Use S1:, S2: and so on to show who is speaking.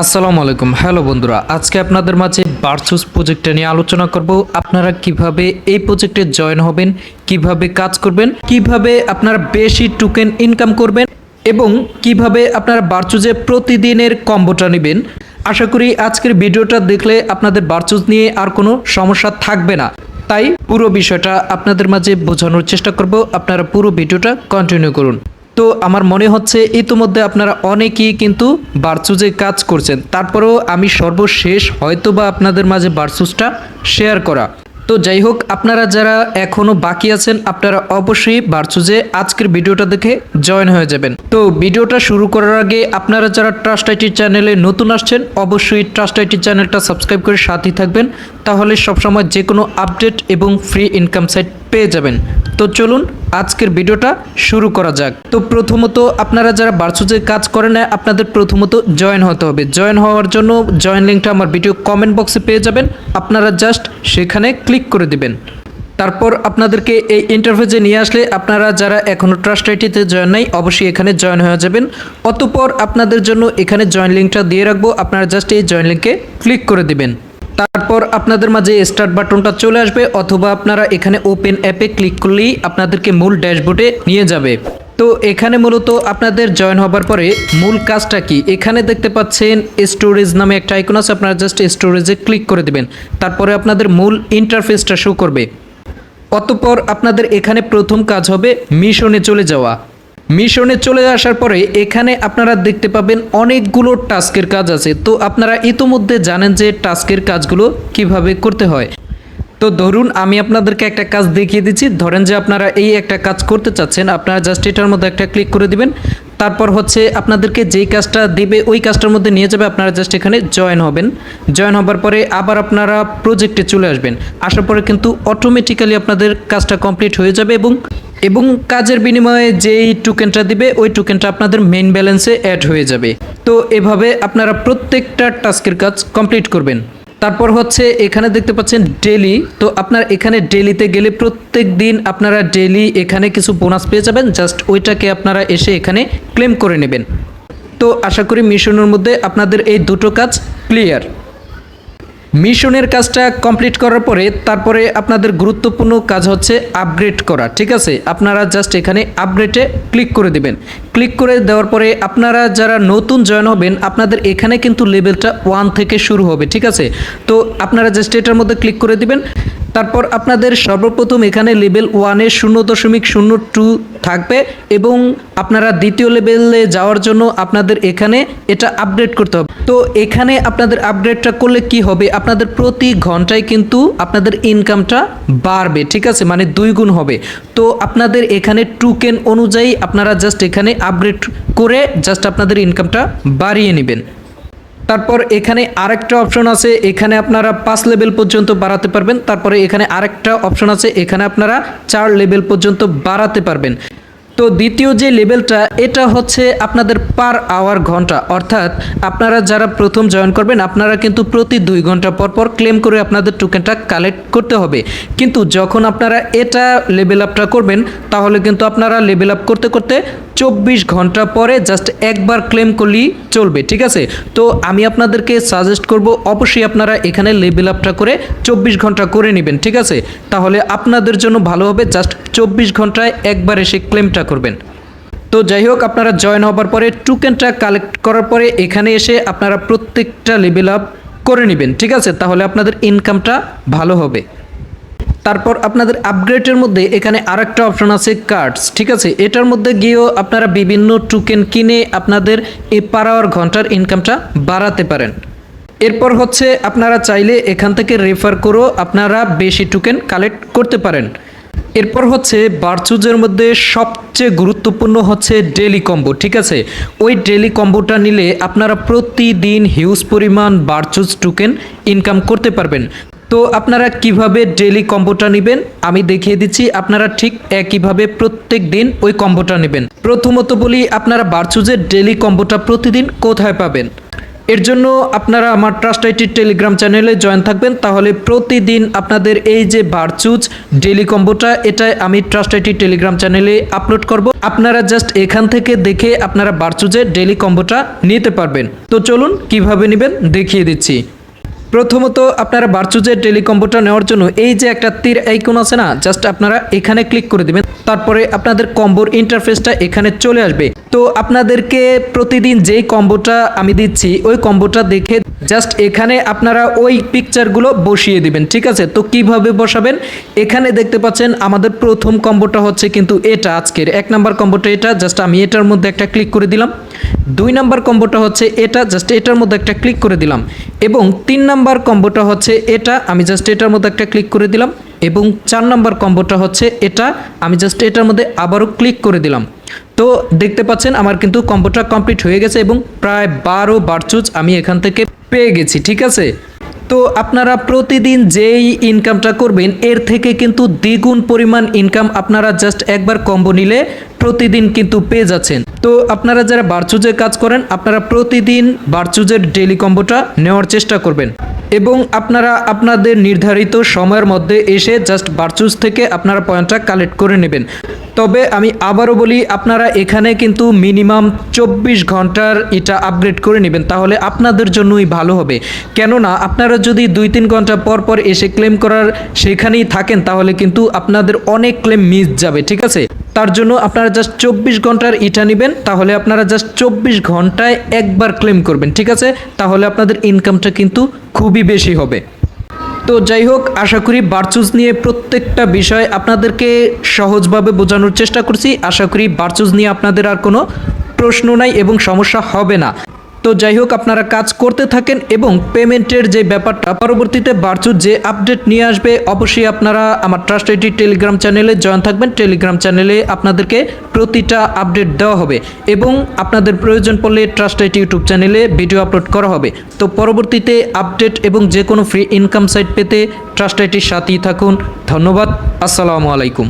S1: আসসালামু আলাইকুম। হ্যালো বন্ধুরা, আজকে আপনাদের মাঝে বার্সুস প্রজেক্টটা নিয়ে আলোচনা করব। আপনারা কীভাবে এই প্রজেক্টে জয়েন হবেন, কীভাবে কাজ করবেন, কীভাবে আপনারা বেশি টোকেন ইনকাম করবেন এবং কীভাবে আপনারা বার্চুজে প্রতিদিনের কম্বোটা নেবেন। আশা করি আজকের ভিডিওটা দেখলে আপনাদের বার্চুজ নিয়ে আর কোনো সমস্যা থাকবে না। তাই পুরো বিষয়টা আপনাদের মাঝে বোঝানোর চেষ্টা করব। আপনারা পুরো ভিডিওটা কন্টিনিউ করুন। তো আমার মনে হচ্ছে ইতিমধ্যে আপনারা অনেকেই কিন্তু বারচুজে কাজ করছেন। তারপরেও আমি সর্বশেষ হয়তোবা আপনাদের মাঝে বারচুজটা শেয়ার করা। তো যাই হোক, আপনারা যারা এখনও বাকি আছেন, আপনারা অবশ্যই বারচুজে আজকের ভিডিওটা দেখে জয়েন হয়ে যাবেন। তো ভিডিওটা শুরু করার আগে আপনারা যারা ট্রাস্ট আইটি চ্যানেলে নতুন আসছেন, অবশ্যই ট্রাস্ট আইটি চ্যানেলটা সাবস্ক্রাইব করে সাথেই থাকবেন। তাহলে সবসময় যে কোনো আপডেট এবং ফ্রি ইনকাম সাইট পেয়ে যাবেন। তো চলুন আজকের ভিডিওটা শুরু করা যাক। তো প্রথমত আপনারা যারা বারসুজে কাজ করেন না, আপনাদের প্রথমত জয়েন হতে হবে। জয়েন হওয়ার জন্য জয়েন লিঙ্কটা আমার ভিডিও কমেন্ট বক্সে পেয়ে যাবেন। আপনারা জাস্ট সেখানে ক্লিক করে দিবেন। তারপর আপনাদেরকে এই ইন্টারফেসে নিয়ে আসলে আপনারা যারা এখনও ট্রাস্ট আইটিতে জয়েন নাই, অবশ্যই এখানে জয়েন হয়ে যাবেন। অতপর আপনাদের জন্য এখানে জয়েন লিঙ্কটা দিয়ে রাখব। আপনারা জাস্ট এই জয়েন লিঙ্কে ক্লিক করে দিবেন। তারপর আপনাদের মাঝে স্টার্ট বাটনটা চলে আসবে, অথবা আপনারা এখানে ওপেন অ্যাপে ক্লিক করলেই আপনাদেরকে মূল ড্যাশবোর্ডে নিয়ে যাবে। তো এখানে মূলত আপনাদের জয়েন হবার পরে মূল কাজটা কি? এখানে দেখতে পাচ্ছেন স্টোরেজ নামে একটা আইকন আছে, আপনারা জাস্ট স্টোরেজে ক্লিক করে দেবেন। তারপরে আপনাদের মূল ইন্টারফেসটা শো করবে। অতপর আপনাদের এখানে প্রথম কাজ হবে মিশনে চলে যাওয়া। মিশনে চলে আসার পরে এখানে আপনারা দেখতে পাবেন অনেকগুলো টাস্কের কাজ আছে। তো আপনারা ইতোমধ্যে জানেন যে টাস্কের কাজগুলো কীভাবে করতে হয়। তো ধরুন আমি আপনাদেরকে একটা কাজ দেখিয়ে দিচ্ছি। ধরেন যে আপনারা এই একটা কাজ করতে চাচ্ছেন, আপনারা জাস্ট এটার মধ্যে একটা ক্লিক করে দিবেন। তারপর হচ্ছে আপনাদেরকে যেই কাজটা দিবে, ওই কাজটার মধ্যে নিয়ে যাবে, আপনারা জাস্ট এখানে জয়েন হবেন। জয়েন হবার পরে আবার আপনারা প্রজেক্টে চলে আসবেন। আসার পরে কিন্তু অটোমেটিক্যালি আপনাদের কাজটা কমপ্লিট হয়ে যাবে এবং এবং কাজের বিনিময়ে যেই টোকেনটা দিবে, ওই টোকেনটা আপনাদের মেইন ব্যালেন্সে অ্যাড হয়ে যাবে। তো এভাবে আপনারা প্রত্যেকটা টাস্কের কাজ কমপ্লিট করবেন। তারপর হচ্ছে এখানে দেখতে পাচ্ছেন ডেলি তো আপনার এখানে ডেলিতে গেলে প্রত্যেক দিন আপনারা ডেলি এখানে কিছু বোনাস পেয়ে যাবেন। জাস্ট ওইটাকে আপনারা এসে এখানে ক্লেম করে নেবেন। তো আশা করি মিশনের মধ্যে আপনাদের এই দুটো কাজ ক্লিয়ার মিশনের কাজটা কমপ্লিট করার পরে তারপরে আপনাদের গুরুত্বপূর্ণ কাজ হচ্ছে আপগ্রেড করা, ঠিক আছে? আপনারা জাস্ট এখানে আপগ্রেডে ক্লিক করে দিবেন। ক্লিক করে দেওয়ার পরে আপনারা যারা নতুন জয়েন হবেন, আপনাদের এখানে কিন্তু লেভেলটা ওয়ান থেকে শুরু হবে, ঠিক আছে? তো আপনারা জাস্ট এটার মধ্যে ক্লিক করে দিবেন। তারপর আপনাদের সর্বপ্রথম এখানে লেভেল ওয়ানে শূন্য দশমিক শূন্য টু থাকবে এবং আপনারা দ্বিতীয় লেভেলে যাওয়ার জন্য আপনাদের এখানে এটা আপডেট করতে হবে। তো এখানে আপনাদের আপডেটটা করলে কি হবে? আপনাদের প্রতি ঘন্টায় কিন্তু আপনাদের ইনকামটা বাড়বে, ঠিক আছে? মানে দুই গুণ হবে। তো আপনাদের এখানে টুকেন অনুযায়ী আপনারা জাস্ট এখানে আপগ্রেড করে জাস্ট আপনাদের ইনকামটা বাড়িয়ে নেবেন। তারপর এখানে আরেকটা অপশন আছে, এখানে আপনারা পাঁচ লেভেল পর্যন্ত বাড়াতে পারবেন। তারপরে এখানে আরেকটা অপশন আছে, এখানে আপনারা চার লেভেল পর্যন্ত বাড়াতে পারবেন। তো দ্বিতীয় যে লেভেলটা, এটা হচ্ছে আপনাদের পার আওয়ার ঘণ্টা। অর্থাৎ আপনারা যারা প্রথম জয়েন করবেন, আপনারা কিন্তু প্রতি দুই ঘণ্টা পর পর ক্লেম করে আপনাদের টোকেনটা কালেক্ট করতে হবে। কিন্তু যখন আপনারা এটা লেভেল আপটা করবেন, তাহলে কিন্তু আপনারা লেভেল আপ করতে করতে চব্বিশ ঘণ্টা পরে জাস্ট একবার ক্লেম করলেই চলবে, ঠিক আছে? তো আমি আপনাদেরকে সাজেস্ট করব, অবশ্যই আপনারা এখানে লেভেল আপটা করে চব্বিশ ঘণ্টা করে নেবেন, ঠিক আছে? তাহলে আপনাদের জন্য ভালো হবে জাস্ট চব্বিশ ঘন্টায় একবার এসে ক্লেমটা করবেন। তো যাই হোক, আপনারা জয়েন হবার পরে টোকেনটা কালেক্ট করার পরে এখানে এসে আপনারা প্রত্যেকটা লেভেল আপ করে নেবেন, ঠিক আছে? তাহলে আপনাদের ইনকামটা ভালো হবে। তারপর আপনাদের আপগ্রেডের মধ্যে এখানে আরেকটা অপশন আছে কার্ডস ঠিক আছে? এটার মধ্যে গিয়েও আপনারা বিভিন্ন টোকেন কিনে আপনাদের এ পার আওয়ার ঘণ্টার ইনকামটা বাড়াতে পারেন। এরপর হচ্ছে আপনারা চাইলে এখান থেকে রেফার করেও আপনারা বেশি টোকেন কালেক্ট করতে পারেন। এরপর হচ্ছে বারচুজের মধ্যে সবচেয়ে গুরুত্বপূর্ণ হচ্ছে ডেলি কম্বো, ঠিক আছে? ওই ডেলি কম্বোটা নিলে আপনারা প্রতিদিন হিউজ পরিমাণ বারচুজ টোকেন ইনকাম করতে পারবেন। তো আপনারা কীভাবে ডেলি কম্বোটা নেবেন? আমি দেখিয়ে দিচ্ছি, আপনারা ঠিক একইভাবে প্রত্যেক দিন ওই কম্বোটা নেবেন। প্রথমত বলি, আপনারা বারচুজের ডেলি কম্বোটা প্রতিদিন কোথায় পাবেন? এর জন্য আপনারা আমার ট্রাস্ট আইটির টেলিগ্রাম চ্যানেলে জয়েন থাকবেন। তাহলে প্রতিদিন আপনাদের এই যে ভার্চুজ ডেলি কম্বোটা এটাই আমি ট্রাস্ট আইটির টেলিগ্রাম চ্যানেলে আপলোড করব। আপনারা জাস্ট এখান থেকে দেখে আপনারা ভার্চুজের ডেলি কম্বোটা নিতে পারবেন। তো চলুন, কীভাবে নেবেন দেখিয়ে দিচ্ছি। প্রথমত আপনারা বারচুজের টেলিকম্বোটা নেওয়ার জন্য এই যে একটা তীর আইকন আছে না জাস্ট আপনারা এখানে ক্লিক করে দিবেন। তারপরে আপনাদের কম্বোর ইন্টারফেসটা এখানে চলে আসবে। তো আপনাদেরকে প্রতিদিন যেই কম্বোটা আমি দিচ্ছি, ওই কম্বোটা দেখে জাস্ট এখানে আপনারা ওই পিকচারগুলো বসিয়ে দিবেন, ঠিক আছে? তো কীভাবে বসাবেন? এখানে দেখতে পাচ্ছেন আমাদের প্রথম কম্বোটা হচ্ছে কিন্তু এটা আজকের। এক নাম্বার কম্বোটা এটা জাস্ট আমি এটার মধ্যে একটা ক্লিক করে দিলাম। দুই নাম্বার কম্বোটা হচ্ছে এটা জাস্ট এটার মধ্যে একটা ক্লিক করে দিলাম। এবং তিন নাম্বার কম্বোটা হচ্ছে এটা, আমি জাস্ট এটার মধ্যে একটা ক্লিক করে দিলাম। এবং চার নাম্বার কম্বোটা হচ্ছে এটা, আমি জাস্ট এটার মধ্যে আবারও ক্লিক করে দিলাম। তো দেখতে পাচ্ছেন আমার কিন্তু কম্বোটা কমপ্লিট হয়ে গেছে এবং প্রায় বারো বারচুজ আমি এখান থেকে পেয়ে গেছি, ঠিক আছে? তো আপনারা প্রতিদিন যেই ইনকামটা করবেন, এর থেকে কিন্তু দ্বিগুণ পরিমাণ ইনকাম আপনারা জাস্ট একবার কম্বো নিলে প্রতিদিন কিন্তু পেয়ে যাচ্ছেন। তো আপনারা যারা বারচুজের কাজ করেন, আপনারা প্রতিদিন বারচুজের ডেলি কম্বোটা নেওয়ার চেষ্টা করবেন। এবং আপনারা আপনাদের নির্ধারিত সময়ের মধ্যে এসে জাস্ট বারচুজ থেকে আপনারা পয়েন্টটা কালেক্ট করে নেবেন। তবে আমি আবারও বলি, আপনারা এখানে কিন্তু মিনিমাম চব্বিশ ঘণ্টার এটা আপগ্রেড করে নেবেন, তাহলে আপনাদের জন্যই ভালো হবে। কেননা, আপনারা যদি দুই তিন ঘণ্টা পর পর এসে ক্লেম করার সেখানেই থাকেন, তাহলে কিন্তু আপনাদের অনেক ক্লেম মিস যাবে, ঠিক আছে? তার জন্য আপনারা জাস্ট চব্বিশ ঘণ্টার ইটা নেবেন, তাহলে আপনারা জাস্ট চব্বিশ ঘন্টায় একবার ক্লেম করবেন, ঠিক আছে? তাহলে আপনাদের ইনকামটা কিন্তু খুবই বেশি হবে। তো যাই হোক, আশা করি বারচুজ নিয়ে প্রত্যেকটা বিষয় আপনাদেরকে সহজভাবে বোঝানোর চেষ্টা করছি। আশা করি বারচুজ নিয়ে আপনাদের আর কোনো প্রশ্ন নাই এবং সমস্যা হবে না। তো যাই হোক, আপনারা কাজ করতে থাকেন এবং পেমেন্টের যে ব্যাপারটা, পরবর্তীতে বারচুজ যে আপডেট নিয়ে আসবে, অবশ্যই আপনারা আমার ট্রাস্ট আইটি টেলিগ্রাম চ্যানেলে জয়েন থাকবেন। টেলিগ্রাম চ্যানেলে আপনাদেরকে প্রতিটা আপডেট দেওয়া হবে এবং আপনাদের প্রয়োজন পড়লে ট্রাস্ট আইটি ইউটিউব চ্যানেলে ভিডিও আপলোড করা হবে। তো পরবর্তীতে আপডেট এবং যে কোনো ফ্রি ইনকাম সাইট পেতে ট্রাস্ট আইটির সাথেই থাকুন। ধন্যবাদ। আসসালামু আলাইকুম।